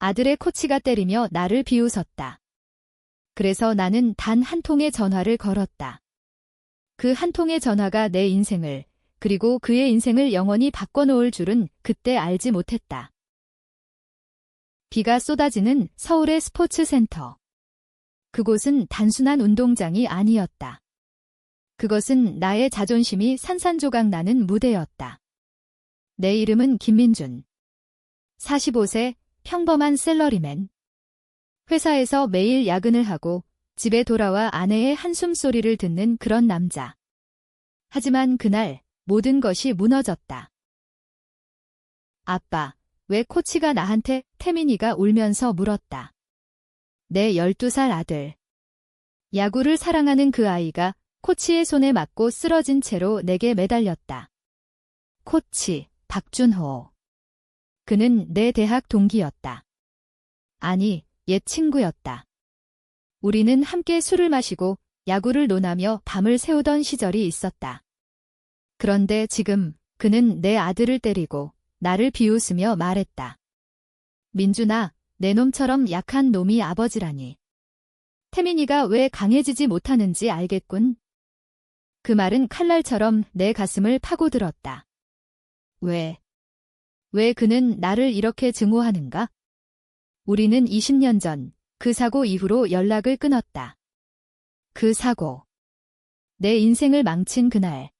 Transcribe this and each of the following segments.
아들의 코치가 때리며 나를 비웃었다. 그래서 나는 단 한 통의 전화를 걸었다. 그 한 통의 전화가 내 인생을, 그리고 그의 인생을 영원히 바꿔놓을 줄은 그때 알지 못했다. 비가 쏟아지는 서울의 스포츠 센터. 그곳은 단순한 운동장이 아니었다. 그것은 나의 자존심이 산산조각 나는 무대였다. 내 이름은 김민준. 45세 평범한 셀러리맨. 회사에서 매일 야근을 하고 집에 돌아와 아내의 한숨 소리를 듣는 그런 남자. 하지만 그날 모든 것이 무너졌다. 아빠, 왜 코치가 나한테 태민이가 울면서 물었다. 내 12살 아들. 야구를 사랑하는 그 아이가 코치의 손에 맞고 쓰러진 채로 내게 매달렸다. 코치, 박준호. 그는 내 대학 동기였다. 아니, 옛 친구였다. 우리는 함께 술을 마시고 야구를 논하며 밤을 새우던 시절이 있었다. 그런데 지금 그는 내 아들을 때리고 나를 비웃으며 말했다. 민준아, 내 놈처럼 약한 놈이 아버지라니. 태민이가 왜 강해지지 못하는지 알겠군. 그 말은 칼날처럼 내 가슴을 파고들었다. 왜? 왜 그는 나를 이렇게 증오하는가? 우리는 20년 전 그 사고 이후로 연락을 끊었다. 그 사고. 내 인생을 망친 그날.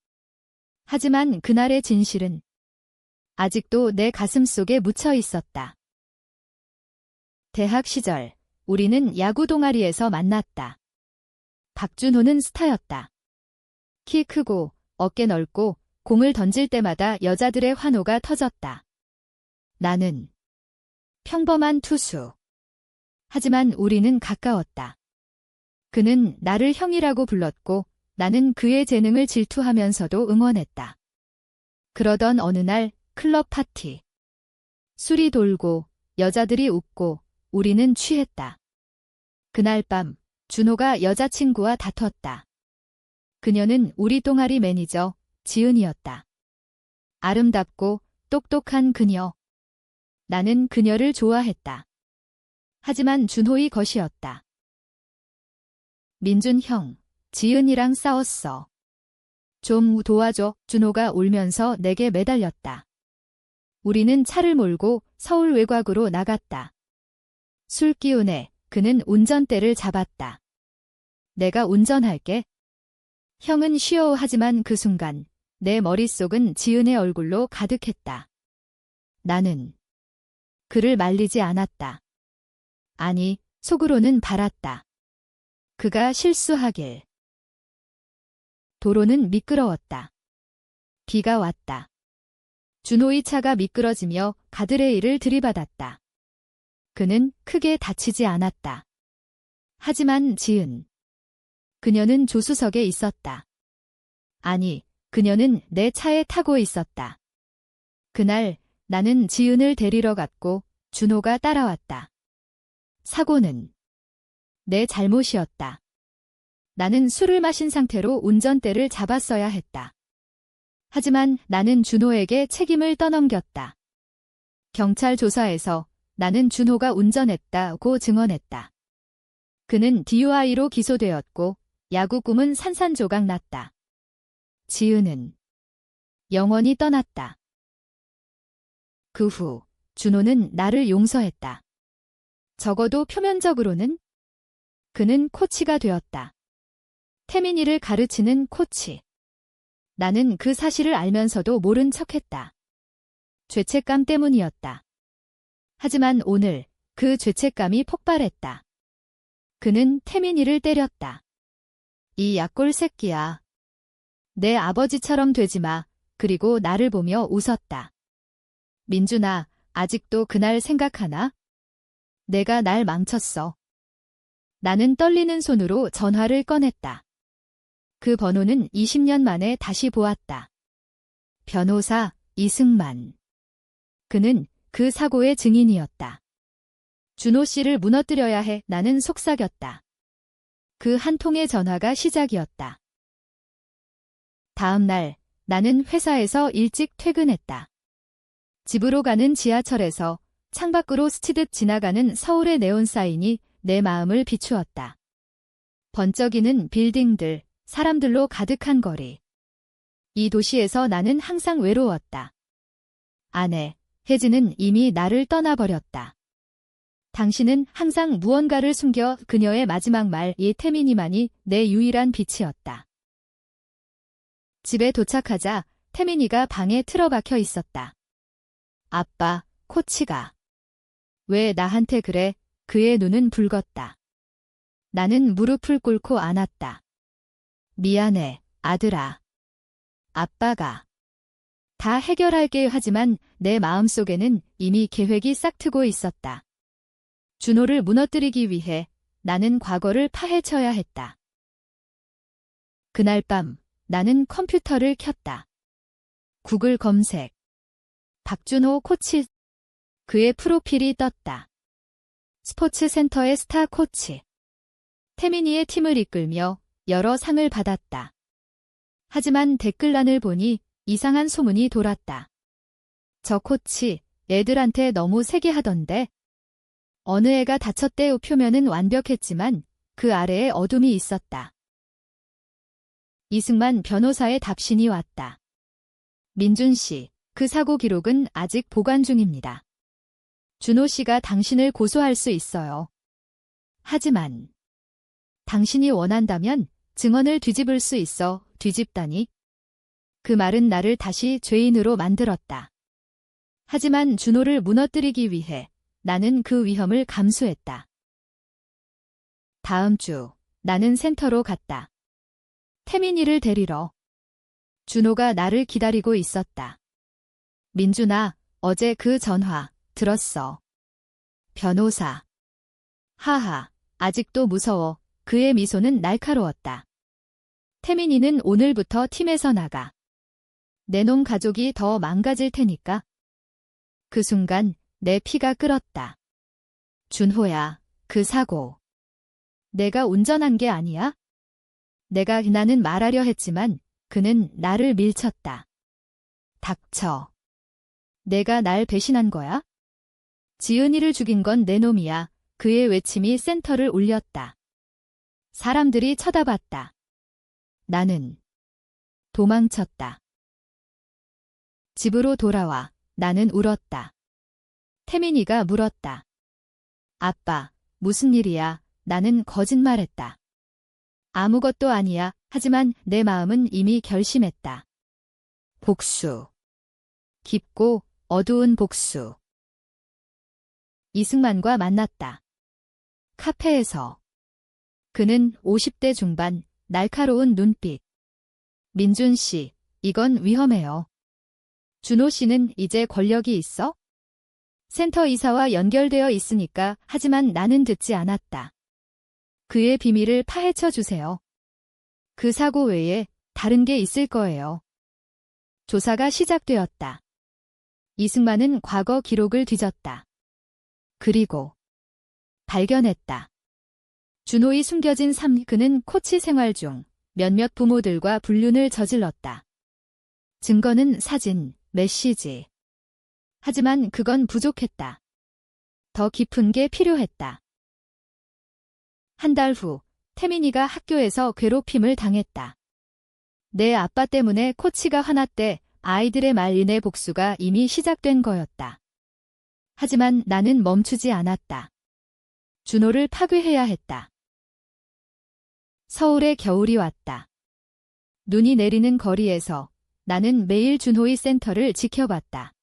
하지만 그날의 진실은 아직도 내 가슴 속에 묻혀 있었다. 대학 시절, 우리는 야구 동아리에서 만났다. 박준호는 스타였다. 키 크고, 어깨 넓고, 공을 던질 때마다 여자들의 환호가 터졌다. 나는 평범한 투수. 하지만 우리는 가까웠다. 그는 나를 형이라고 불렀고, 나는 그의 재능을 질투하면서도 응원했다. 그러던 어느 날 클럽 파티. 술이 돌고 여자들이 웃고 우리는 취했다. 그날 밤 준호가 여자친구와 다퉜다. 그녀는 우리 동아리 매니저 지은이었다. 아름답고 똑똑한 그녀. 나는 그녀를 좋아했다. 하지만 준호의 것이었다. 민준 형, 지은이랑 싸웠어. 좀 도와줘. 준호가 울면서 내게 매달렸다. 우리는 차를 몰고 서울 외곽으로 나갔다. 술 기운에 그는 운전대를 잡았다. 내가 운전할게. 형은 쉬어 하지만 그 순간 내 머릿속은 지은의 얼굴로 가득했다. 나는 그를 말리지 않았다. 아니, 속으로는 바랐다. 그가 실수하길. 도로는 미끄러웠다. 비가 왔다. 준호의 차가 미끄러지며 가드레일을 들이받았다. 그는 크게 다치지 않았다. 하지만 지은. 그녀는 조수석에 있었다. 아니, 그녀는 내 차에 타고 있었다. 그날 나는 지은을 데리러 갔고 준호가 따라왔다. 사고는 내 잘못이었다. 나는 술을 마신 상태로 운전대를 잡았어야 했다. 하지만 나는 준호에게 책임을 떠넘겼다. 경찰 조사에서 나는 준호가 운전했다고 증언했다. 그는 DUI로 기소되었고 야구 꿈은 산산조각 났다. 지은은 영원히 떠났다. 그 후 준호는 나를 용서했다. 적어도 표면적으로는 그는 코치가 되었다. 태민이를 가르치는 코치. 나는 그 사실을 알면서도 모른 척했다. 죄책감 때문이었다. 하지만 오늘 그 죄책감이 폭발했다. 그는 태민이를 때렸다. 이 약골 새끼야. 내 아버지처럼 되지 마. 그리고 나를 보며 웃었다. 민준아, 아직도 그날 생각하나? 내가 날 망쳤어. 나는 떨리는 손으로 전화를 꺼냈다. 그 번호는 20년 만에 다시 보았다. 변호사 이승만. 그는 그 사고의 증인이었다. 준호 씨를 무너뜨려야 해 나는 속삭였다. 그 한 통의 전화가 시작이었다. 다음 날 나는 회사에서 일찍 퇴근했다. 집으로 가는 지하철에서 창밖으로 스치듯 지나가는 서울의 네온 사인이 내 마음을 비추었다. 번쩍이는 빌딩들, 사람들로 가득한 거리. 이 도시에서 나는 항상 외로웠다. 아내, 혜진은 이미 나를 떠나버렸다. 당신은 항상 무언가를 숨겨 그녀의 마지막 말 이 태민이만이 내 유일한 빛이었다. 집에 도착하자 태민이가 방에 틀어박혀 있었다. 아빠, 코치가. 왜 나한테 그래? 그의 눈은 붉었다. 나는 무릎을 꿇고 안았다. 미안해, 아들아. 아빠가. 다 해결할게 하지만 내 마음속에는 이미 계획이 싹트고 있었다. 준호를 무너뜨리기 위해 나는 과거를 파헤쳐야 했다. 그날 밤 나는 컴퓨터를 켰다. 구글 검색. 박준호 코치. 그의 프로필이 떴다. 스포츠 센터의 스타 코치. 태민이의 팀을 이끌며 여러 상을 받았다. 하지만 댓글란을 보니 이상한 소문이 돌았다. 저 코치, 애들한테 너무 세게 하던데. 어느 애가 다쳤대 표면은 완벽했지만 그 아래에 어둠이 있었다. 이승만 변호사의 답신이 왔다. 민준 씨, 그 사고 기록은 아직 보관 중입니다. 준호 씨가 당신을 고소할 수 있어요. 하지만 당신이 원한다면 증언을 뒤집을 수 있어 뒤집다니. 그 말은 나를 다시 죄인으로 만들었다. 하지만 준호를 무너뜨리기 위해 나는 그 위험을 감수했다. 다음 주 나는 센터로 갔다. 태민이를 데리러. 준호가 나를 기다리고 있었다. 민준아, 어제 그 전화 들었어. 변호사. 하하, 아직도 무서워. 그의 미소는 날카로웠다. 태민이는 오늘부터 팀에서 나가. 내놈 가족이 더 망가질 테니까. 그 순간 내 피가 끓었다. 준호야, 그 사고. 내가 운전한 게 아니야? 내가 나는 말하려 했지만 그는 나를 밀쳤다. 닥쳐. 내가 날 배신한 거야? 지은이를 죽인 건 내 놈이야. 그의 외침이 센터를 울렸다. 사람들이 쳐다봤다. 나는 도망쳤다. 집으로 돌아와 나는 울었다. 태민이가 물었다. 아빠, 무슨 일이야? 나는 거짓말했다. 아무것도 아니야. 하지만 내 마음은 이미 결심했다. 복수. 깊고 어두운 복수. 이승만과 만났다. 카페에서. 그는 50대 중반, 날카로운 눈빛. 민준 씨, 이건 위험해요. 준호 씨는 이제 권력이 있어? 센터 이사와 연결되어 있으니까 하지만 나는 듣지 않았다. 그의 비밀을 파헤쳐 주세요. 그 사고 외에 다른 게 있을 거예요. 조사가 시작되었다. 이승만은 과거 기록을 뒤졌다. 그리고 발견했다. 준호의 숨겨진 삶 그는 코치 생활 중 몇몇 부모들과 불륜을 저질렀다. 증거는 사진, 메시지. 하지만 그건 부족했다. 더 깊은 게 필요했다. 한 달 후, 태민이가 학교에서 괴롭힘을 당했다. 내 아빠 때문에 코치가 화났대 아이들의 말인의 복수가 이미 시작된 거였다. 하지만 나는 멈추지 않았다. 준호를 파괴해야 했다. 서울의 겨울이 왔다. 눈이 내리는 거리에서 나는 매일 준호의 센터를 지켜봤다.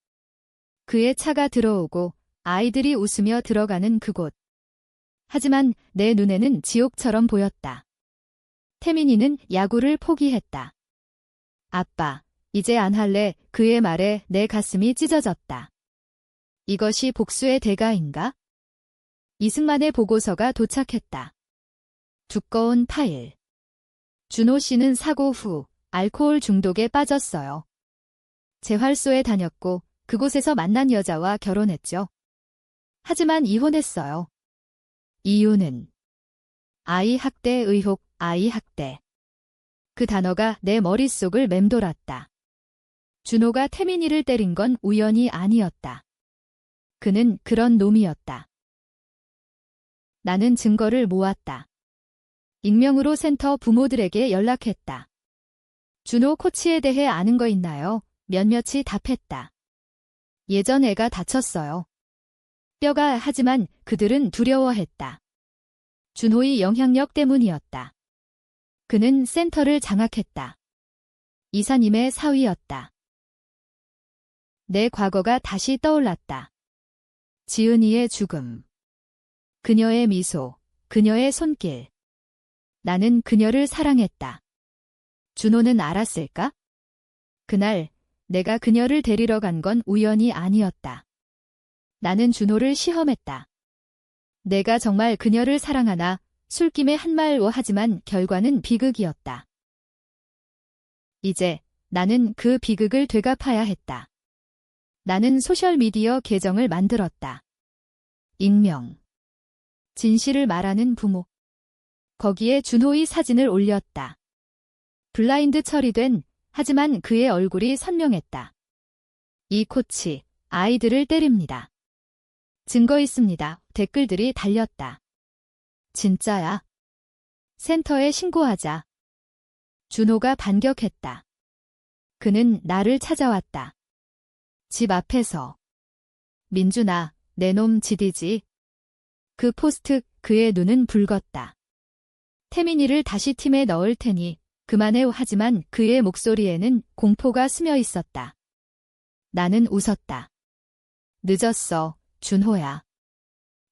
그의 차가 들어오고 아이들이 웃으며 들어가는 그곳. 하지만 내 눈에는 지옥처럼 보였다. 태민이는 야구를 포기했다. 아빠, 이제 안 할래. 그의 말에 내 가슴이 찢어졌다. 이것이 복수의 대가인가? 이승만의 보고서가 도착했다. 두꺼운 파일. 준호 씨는 사고 후 알코올 중독에 빠졌어요. 재활소에 다녔고 그곳에서 만난 여자와 결혼했죠. 하지만 이혼했어요. 이유는 아이 학대 의혹, 아이 학대. 그 단어가 내 머릿속을 맴돌았다. 준호가 태민이를 때린 건 우연이 아니었다. 그는 그런 놈이었다. 나는 증거를 모았다. 익명으로 센터 부모들에게 연락했다. 준호 코치에 대해 아는 거 있나요? 몇몇이 답했다. 예전 애가 다쳤어요. 뼈가 하지만 그들은 두려워했다. 준호의 영향력 때문이었다. 그는 센터를 장악했다. 이사님의 사위였다. 내 과거가 다시 떠올랐다. 지은이의 죽음. 그녀의 미소, 그녀의 손길. 나는 그녀를 사랑했다. 준호는 알았을까? 그날 내가 그녀를 데리러 간 건 우연이 아니었다. 나는 준호를 시험했다. 내가 정말 그녀를 사랑하나 술김에 한 말로 하지만 결과는 비극이었다. 이제 나는 그 비극을 되갚아야 했다. 나는 소셜미디어 계정을 만들었다. 익명. 진실을 말하는 부모. 거기에 준호의 사진을 올렸다. 블라인드 처리된 하지만 그의 얼굴이 선명했다. 이 코치, 아이들을 때립니다. 증거 있습니다. 댓글들이 달렸다. 진짜야. 센터에 신고하자. 준호가 반격했다. 그는 나를 찾아왔다. 집 앞에서. 민준아, 내 놈 지디지. 그 포스트, 그의 눈은 붉었다. 태민이를 다시 팀에 넣을 테니 그만해 하지만 그의 목소리에는 공포가 스며 있었다. 나는 웃었다. 늦었어, 준호야.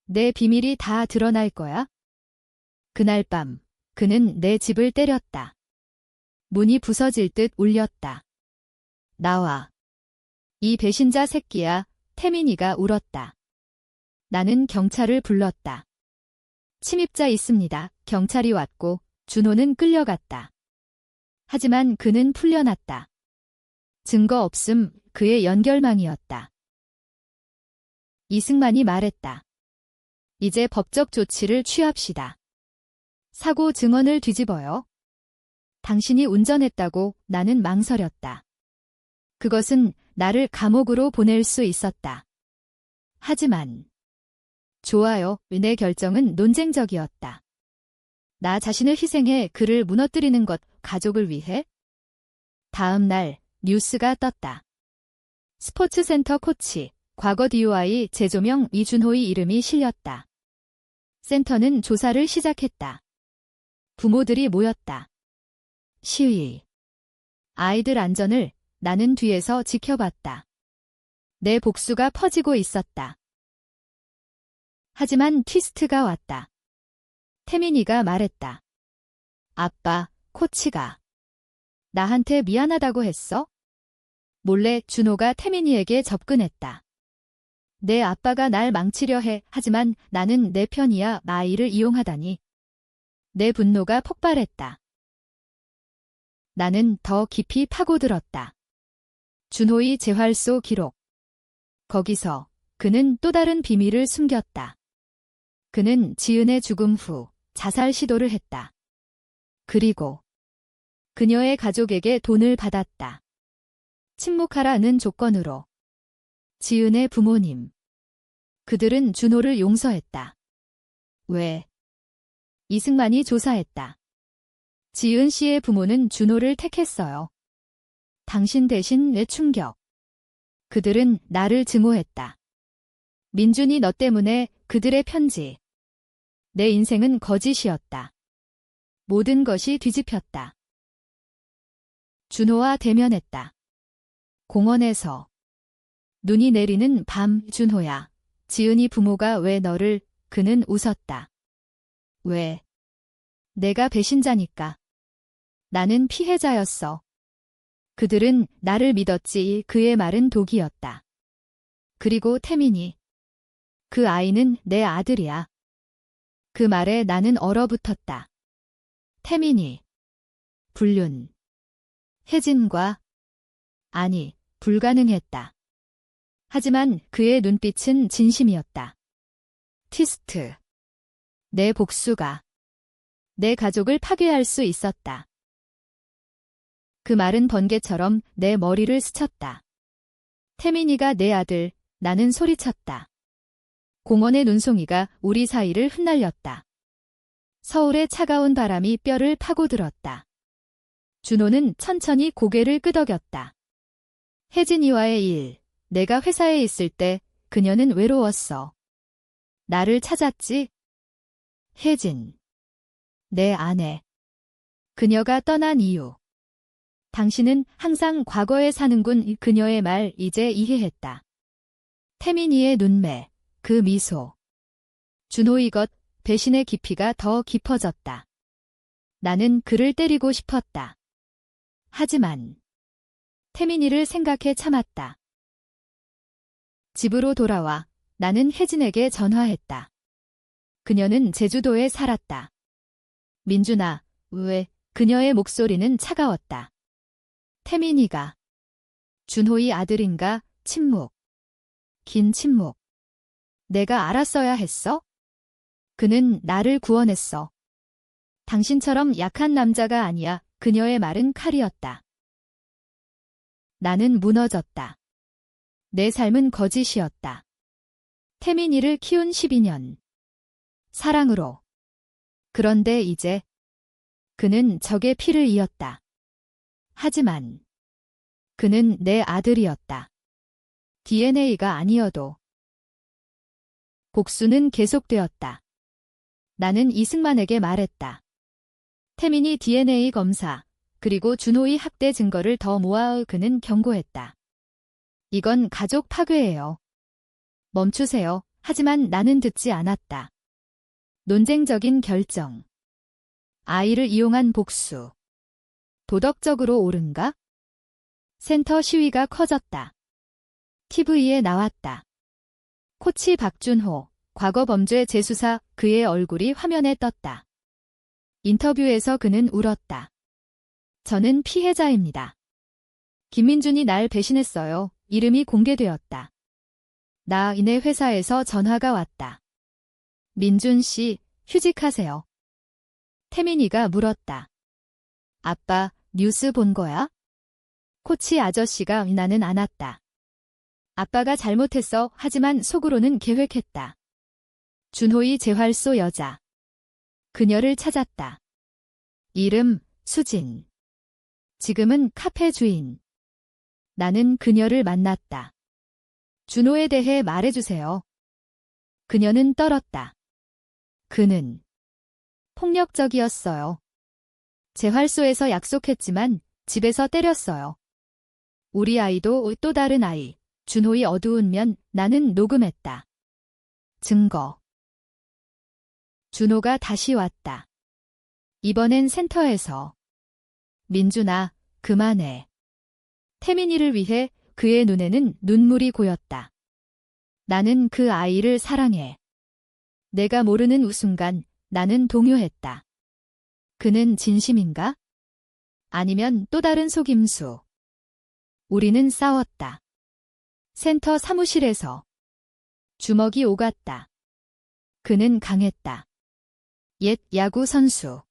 내 비밀이 다 드러날 거야? 그날 밤, 그는 내 집을 때렸다. 문이 부서질 듯 울렸다. 나와. 이 배신자 새끼야, 태민이가 울었다. 나는 경찰을 불렀다. 침입자 있습니다. 경찰이 왔고, 준호는 끌려갔다. 하지만 그는 풀려났다. 증거 없음, 그의 연결망이었다. 이승만이 말했다. 이제 법적 조치를 취합시다. 사고 증언을 뒤집어요. 당신이 운전했다고 나는 망설였다. 그것은 나를 감옥으로 보낼 수 있었다. 하지만 좋아요, 내 결정은 논쟁적이었다. 나 자신을 희생해 그를 무너뜨리는 것, 가족을 위해? 다음 날 뉴스가 떴다. 스포츠센터 코치, 과거 DUI 재조명 이준호의 이름이 실렸다. 센터는 조사를 시작했다. 부모들이 모였다. 시위. 아이들 안전을 나는 뒤에서 지켜봤다. 내 복수가 퍼지고 있었다. 하지만 트위스트가 왔다. 태민이가 말했다. 아빠, 코치가 나한테 미안하다고 했어? 몰래 준호가 태민이에게 접근했다. 내 아빠가 날 망치려 해. 하지만 나는 내 편이야. 아이를 이용하다니. 내 분노가 폭발했다. 나는 더 깊이 파고들었다. 준호의 재활소 기록. 거기서 그는 또 다른 비밀을 숨겼다. 그는 지은의 죽음 후 자살 시도를 했다. 그리고 그녀의 가족에게 돈을 받았다. 침묵하라는 조건으로. 지은의 부모님. 그들은 준호를 용서했다. 왜? 이승만이 조사했다. 지은 씨의 부모는 준호를 택했어요. 당신 대신 내 충격. 그들은 나를 증오했다. 민준이 너 때문에 그들의 편지. 내 인생은 거짓이었다. 모든 것이 뒤집혔다. 준호와 대면했다. 공원에서 눈이 내리는 밤 준호야. 지은이 부모가 왜 너를 그는 웃었다. 왜? 내가 배신자니까. 나는 피해자였어. 그들은 나를 믿었지 그의 말은 독이었다. 그리고 태민이. 그 아이는 내 아들이야. 그 말에 나는 얼어붙었다. 태민이. 불륜. 혜진과. 아니, 불가능했다. 하지만 그의 눈빛은 진심이었다. 티스트. 내 복수가 내 가족을 파괴할 수 있었다. 그 말은 번개처럼 내 머리를 스쳤다. 태민이가 내 아들, 나는 소리쳤다. 공원의 눈송이가 우리 사이를 흩날렸다. 서울의 차가운 바람이 뼈를 파고들었다. 준호는 천천히 고개를 끄덕였다. 혜진이와의 일, 내가 회사에 있을 때 그녀는 외로웠어. 나를 찾았지? 혜진. 내 아내. 그녀가 떠난 이유. 당신은 항상 과거에 사는군 그녀의 말 이제 이해했다. 태민이의 눈매, 그 미소. 준호 이 것, 배신의 깊이가 더 깊어졌다. 나는 그를 때리고 싶었다. 하지만 태민이를 생각해 참았다. 집으로 돌아와 나는 혜진에게 전화했다. 그녀는 제주도에 살았다. 민준아, 왜, 그녀의 목소리는 차가웠다. 태민이가. 준호의 아들인가, 침묵. 긴 침묵. 내가 알았어야 했어? 그는 나를 구원했어. 당신처럼 약한 남자가 아니야. 그녀의 말은 칼이었다. 나는 무너졌다. 내 삶은 거짓이었다. 태민이를 키운 12년. 사랑으로. 그런데 이제 그는 적의 피를 이었다. 하지만 그는 내 아들이었다. DNA가 아니어도 복수는 계속되었다. 나는 이승만에게 말했다. 태민이 DNA 검사, 그리고 준호의 학대 증거를 더 모아 그는 경고했다. 이건 가족 파괴예요. 멈추세요. 하지만 나는 듣지 않았다. 논쟁적인 결정. 아이를 이용한 복수. 도덕적으로 옳은가? 센터 시위가 커졌다. TV에 나왔다. 코치 박준호, 과거 범죄 재수사 그의 얼굴이 화면에 떴다. 인터뷰에서 그는 울었다. 저는 피해자입니다. 김민준이 날 배신했어요. 이름이 공개되었다. 나 이내 회사에서 전화가 왔다. 민준 씨, 휴직하세요. 태민이가 물었다. 아빠, 뉴스 본 거야? 코치 아저씨가 나는 안 왔다. 아빠가 잘못했어. 하지만 속으로는 계획했다. 준호의 재활소 여자. 그녀를 찾았다. 이름, 수진. 지금은 카페 주인. 나는 그녀를 만났다. 준호에 대해 말해주세요. 그녀는 떨었다. 그는 폭력적이었어요. 재활소에서 약속했지만 집에서 때렸어요. 우리 아이도 또 다른 아이, 준호의 어두운 면 나는 녹음했다. 증거. 준호가 다시 왔다. 이번엔 센터에서. 민준아, 그만해. 태민이를 위해 그의 눈에는 눈물이 고였다. 나는 그 아이를 사랑해. 내가 모르는 우순간 나는 동요했다. 그는 진심인가? 아니면 또 다른 속임수. 우리는 싸웠다. 센터 사무실에서 주먹이 오갔다. 그는 강했다. 옛 야구 선수.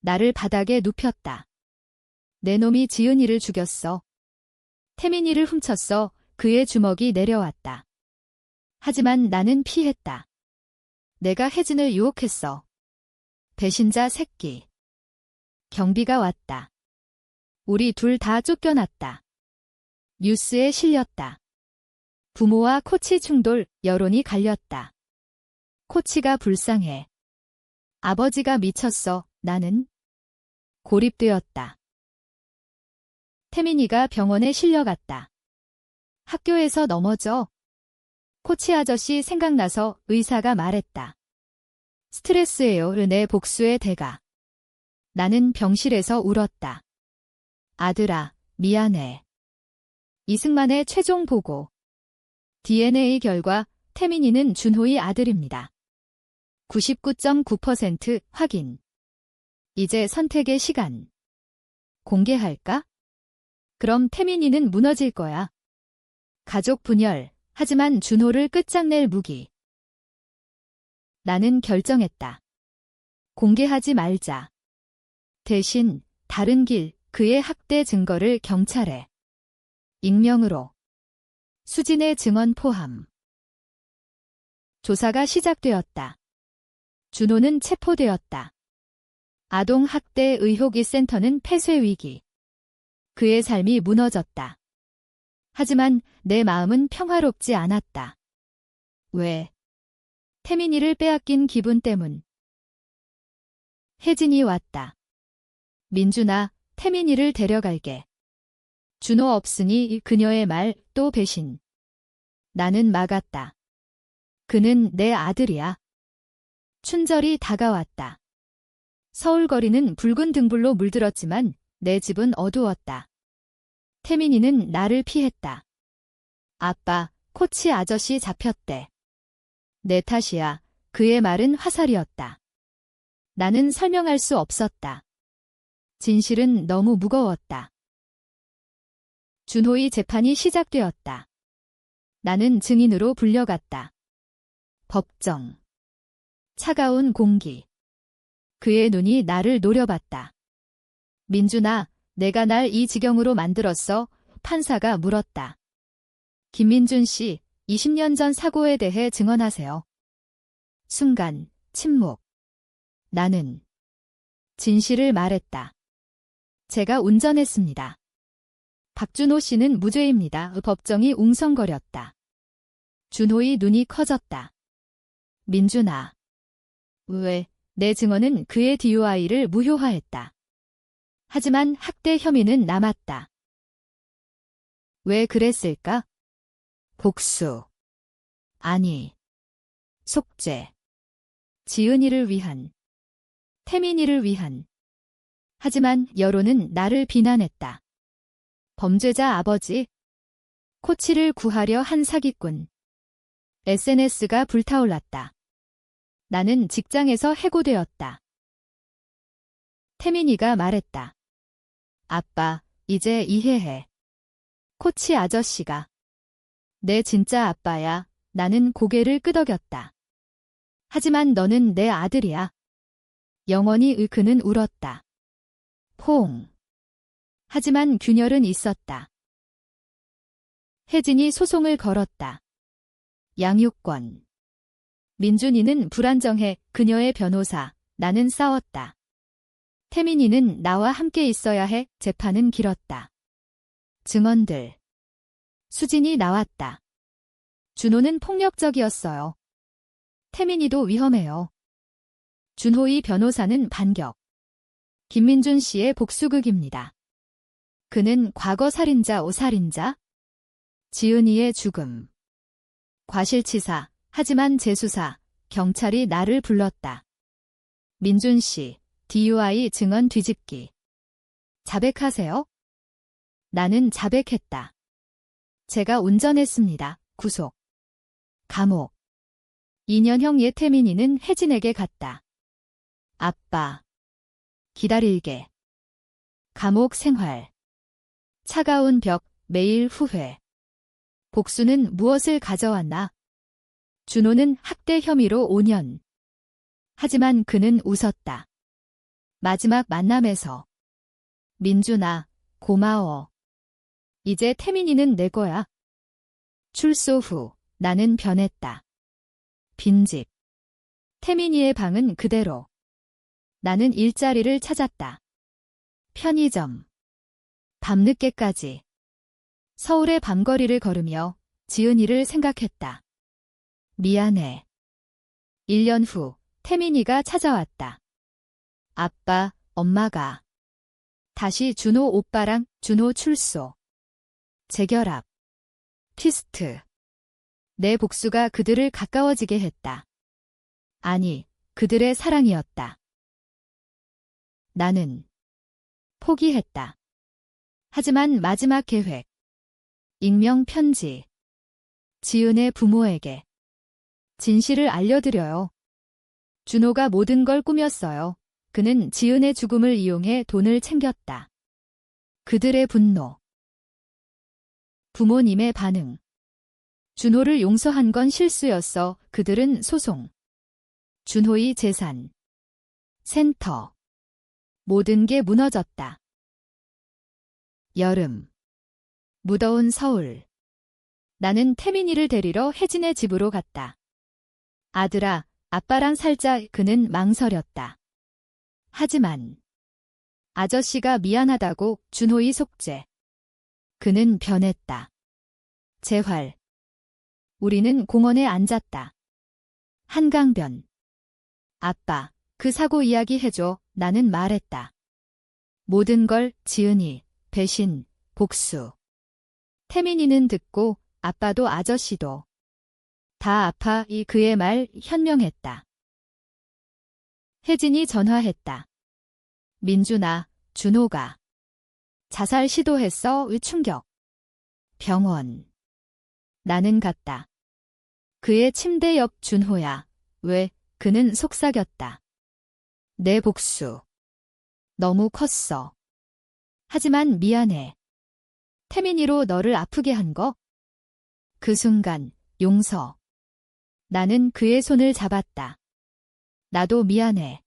나를 바닥에 눕혔다. 내 놈이 지은이를 죽였어. 태민이를 훔쳤어. 그의 주먹이 내려왔다. 하지만 나는 피했다. 내가 혜진을 유혹했어. 배신자 새끼. 경비가 왔다. 우리 둘 다 쫓겨났다. 뉴스에 실렸다. 부모와 코치 충돌, 여론이 갈렸다. 코치가 불쌍해. 아버지가 미쳤어. 나는 고립되었다. 태민이가 병원에 실려갔다. 학교에서 넘어져. 코치 아저씨 생각나서 의사가 말했다. 스트레스예요. 내 복수의 대가. 나는 병실에서 울었다. 아들아, 미안해. 이승만의 최종 보고. DNA 결과 태민이는 준호의 아들입니다. 99.9% 확인. 이제 선택의 시간. 공개할까? 그럼 태민이는 무너질 거야. 가족 분열, 하지만 준호를 끝장낼 무기. 나는 결정했다. 공개하지 말자. 대신 다른 길, 그의 학대 증거를 경찰에. 익명으로. 수진의 증언 포함. 조사가 시작되었다. 준호는 체포되었다. 아동 학대 의혹이 센터는 폐쇄 위기. 그의 삶이 무너졌다. 하지만 내 마음은 평화롭지 않았다. 왜? 태민이를 빼앗긴 기분 때문. 혜진이 왔다. 민준아, 태민이를 데려갈게. 준호 없으니 그녀의 말 또 배신. 나는 막았다. 그는 내 아들이야. 춘절이 다가왔다. 서울 거리는 붉은 등불로 물들었지만 내 집은 어두웠다. 태민이는 나를 피했다. 아빠, 코치 아저씨 잡혔대. 내 탓이야. 그의 말은 화살이었다. 나는 설명할 수 없었다. 진실은 너무 무거웠다. 준호의 재판이 시작되었다. 나는 증인으로 불려갔다. 법정. 차가운 공기. 그의 눈이 나를 노려봤다. 민준아, 내가 날 이 지경으로 만들었어. 판사가 물었다. 김민준 씨, 20년 전 사고에 대해 증언하세요. 순간, 침묵. 나는 진실을 말했다. 제가 운전했습니다. 박준호 씨는 무죄입니다. 법정이 웅성거렸다. 준호의 눈이 커졌다. 민준아. 왜, 내 증언은 그의 DUI를 무효화했다. 하지만 학대 혐의는 남았다. 왜 그랬을까? 복수. 아니. 속죄. 지은이를 위한. 태민이를 위한. 하지만 여론은 나를 비난했다. 범죄자 아버지. 코치를 구하려 한 사기꾼. SNS가 불타올랐다. 나는 직장에서 해고되었다. 태민이가 말했다. 아빠, 이제 이해해. 코치 아저씨가. 내 진짜 아빠야. 나는 고개를 끄덕였다. 하지만 너는 내 아들이야. 영원히 의 그는 울었다. 포옹. 하지만 균열은 있었다. 혜진이 소송을 걸었다. 양육권. 민준이는 불안정해 그녀의 변호사, 나는 싸웠다. 태민이는 나와 함께 있어야 해 재판은 길었다. 증언들. 수진이 나왔다. 준호는 폭력적이었어요. 태민이도 위험해요. 준호의 변호사는 반격. 김민준 씨의 복수극입니다. 그는 과거 살인자 오살인자? 지은이의 죽음. 과실치사, 하지만 재수사, 경찰이 나를 불렀다. 민준 씨, DUI 증언 뒤집기. 자백하세요? 나는 자백했다. 제가 운전했습니다. 구속. 감옥. 2년형 예태민이는 혜진에게 갔다. 아빠. 기다릴게. 감옥 생활. 차가운 벽, 매일 후회. 복수는 무엇을 가져왔나? 준호는 학대 혐의로 5년. 하지만 그는 웃었다. 마지막 만남에서. 민준아, 고마워. 이제 태민이는 내 거야. 출소 후 나는 변했다. 빈집. 태민이의 방은 그대로. 나는 일자리를 찾았다. 편의점. 밤늦게까지. 서울의 밤거리를 걸으며 지은이를 생각했다. 미안해. 1년 후 태민이가 찾아왔다. 아빠, 엄마가. 다시 준호 오빠랑 준호 출소. 재결합. 키스트. 내 복수가 그들을 가까워지게 했다. 아니, 그들의 사랑이었다. 나는 포기했다. 하지만 마지막 계획. 익명 편지. 지은의 부모에게. 진실을 알려드려요. 준호가 모든 걸 꾸몄어요. 그는 지은의 죽음을 이용해 돈을 챙겼다. 그들의 분노. 부모님의 반응. 준호를 용서한 건 실수였어. 그들은 소송. 준호의 재산. 센터. 모든 게 무너졌다. 여름. 무더운 서울. 나는 태민이를 데리러 혜진의 집으로 갔다. 아들아, 아빠랑 살자 그는 망설였다. 하지만 아저씨가 미안하다고 준호의 속죄. 그는 변했다. 재활. 우리는 공원에 앉았다. 한강변. 아빠, 그 사고 이야기 해줘. 나는 말했다. 모든 걸 지은이, 배신, 복수. 태민이는 듣고 아빠도 아저씨도 다 아파 이 그의 말 현명했다. 혜진이 전화했다. 민준아, 준호가 자살 시도했어 의 충격. 병원. 나는 갔다. 그의 침대 옆 준호야. 왜, 그는 속삭였다. 내 복수. 너무 컸어. 하지만 미안해. 태민이로 너를 아프게 한 거? 그 순간, 용서. 나는 그의 손을 잡았다. 나도 미안해.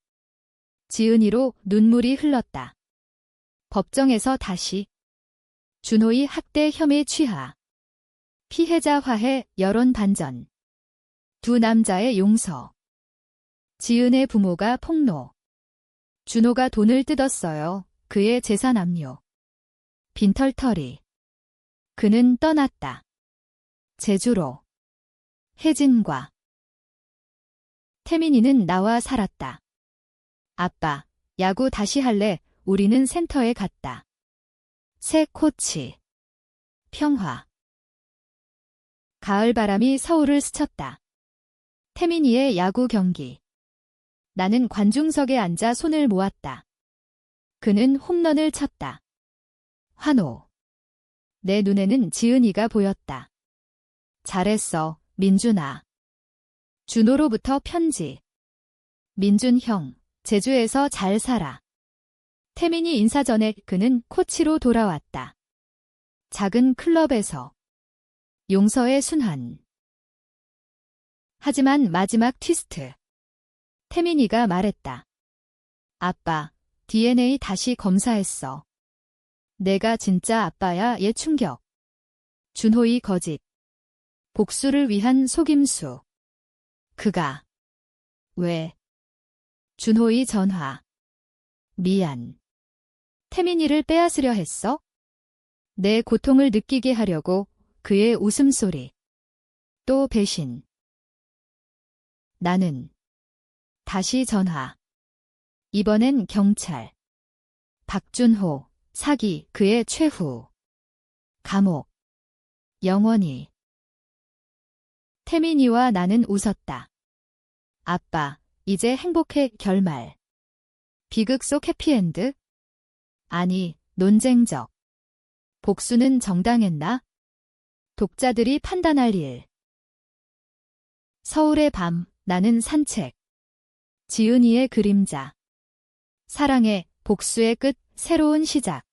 지은이로 눈물이 흘렀다. 법정에서 다시. 준호의 학대 혐의 취하. 피해자 화해 여론 반전. 두 남자의 용서. 지은의 부모가 폭로. 준호가 돈을 뜯었어요. 그의 재산 압류. 빈털터리. 그는 떠났다. 제주로. 혜진과 태민이는 나와 살았다. 아빠, 야구 다시 할래? 우리는 센터에 갔다. 새 코치. 평화. 가을 바람이 서울을 스쳤다. 태민이의 야구 경기. 나는 관중석에 앉아 손을 모았다. 그는 홈런을 쳤다. 환호. 내 눈에는 지은이가 보였다. 잘했어, 민준아. 준호로부터 편지. 민준 형, 제주에서 잘 살아. 태민이 인사 전에 그는 코치로 돌아왔다. 작은 클럽에서. 용서의 순환. 하지만 마지막 트위스트. 태민이가 말했다. 아빠, DNA 다시 검사했어. 내가 진짜 아빠야 얘 충격. 준호의 거짓. 복수를 위한 속임수. 그가. 왜? 준호의 전화. 미안. 태민이를 빼앗으려 했어? 내 고통을 느끼게 하려고 그의 웃음소리. 또 배신. 나는. 다시 전화. 이번엔 경찰. 박준호, 사기, 그의 최후. 감옥. 영원히. 태민이와 나는 웃었다. 아빠, 이제 행복해 결말. 비극 속 해피엔드? 아니, 논쟁적. 복수는 정당했나? 독자들이 판단할 일. 서울의 밤, 나는 산책. 지은이의 그림자. 사랑의 복수의 끝, 새로운 시작.